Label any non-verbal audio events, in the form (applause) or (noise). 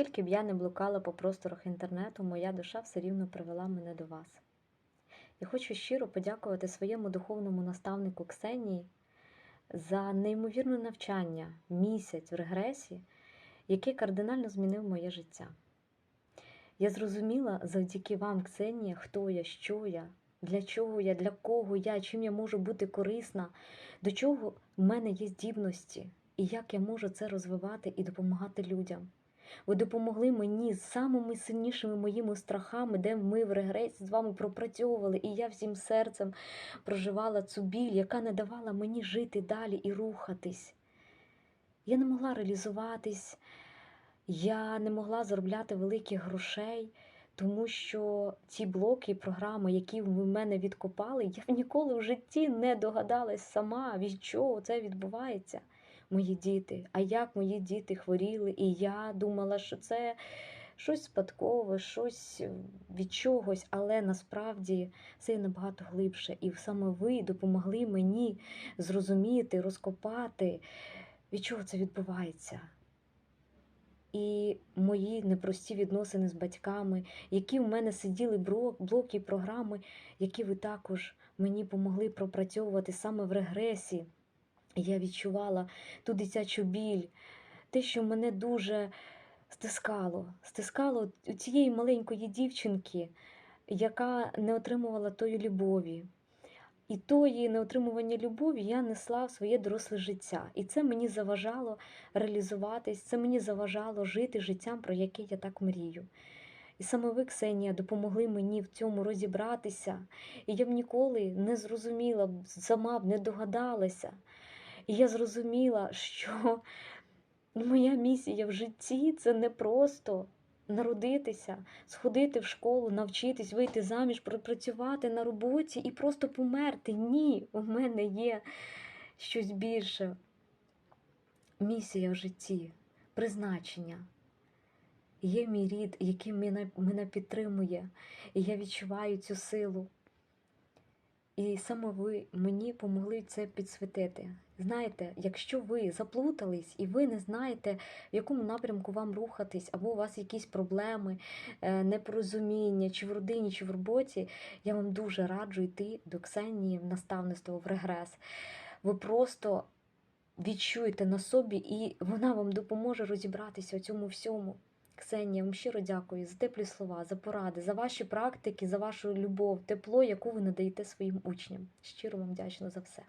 Скільки б я не блукала по просторах інтернету, моя душа все рівно привела мене до вас. Я хочу щиро подякувати своєму духовному наставнику Ксенії за неймовірне навчання місяць в регресі, який кардинально змінив моє життя. Я зрозуміла завдяки вам, Ксенія, хто я, що я, для чого я, для кого я, чим я можу бути корисна, до чого в мене є здібності, і як я можу це розвивати і допомагати людям. Ви допомогли мені з самими сильнішими моїми страхами, де ми в регресі з вами пропрацьовували, і я всім серцем проживала цю біль, яка не давала мені жити далі і рухатись. Я не могла реалізуватись, я не могла заробляти великих грошей, тому що ті блоки програми, які в мене відкопали, я ніколи в житті не догадалась сама, від чого це відбувається мої діти, а як мої діти хворіли, і я думала, що це щось спадкове, щось від чогось, але насправді це набагато глибше. І саме ви допомогли мені зрозуміти, розкопати, від чого це відбувається. І мої непрості відносини з батьками, які в мене сиділи блоки і програми, які ви також мені помогли пропрацьовувати саме в регресі. Я відчувала ту дитячу біль, те, що мене дуже стискало. Стискало у цієї маленької дівчинки, яка не отримувала тої любові. І тої неотримування любові я несла в своє доросле життя. І це мені заважало реалізуватись, це мені заважало жити життям, про яке я так мрію. І саме ви, Ксенія, допомогли мені в цьому розібратися. І я б ніколи не зрозуміла, сама б не догадалася. І я зрозуміла, (laughs) що моя місія в житті це не просто народитися, сходити в школу, навчитись, вийти заміж, пропрацювати на роботі і просто померти. Ні, у мене є щось більше. Місія в житті, призначення. Є мій рід, який мене, мене підтримує, і я відчуваю цю силу. І саме ви мені помогли це підсвітити. Знаєте, якщо ви заплутались і ви не знаєте, в якому напрямку вам рухатись, або у вас якісь проблеми, е, непорозуміння, чи в родині, чи в роботі, я вам дуже раджу йти до Ксенії в наставництво в регрес. Ви просто відчуєте на собі, і вона вам допоможе розібратися у цьому всьому. Ксенія, вам щиро дякую за теплі слова, за поради, за ваші практики, за вашу любов, тепло, яку ви надаєте своїм учням. Щиро вам вдячна за все.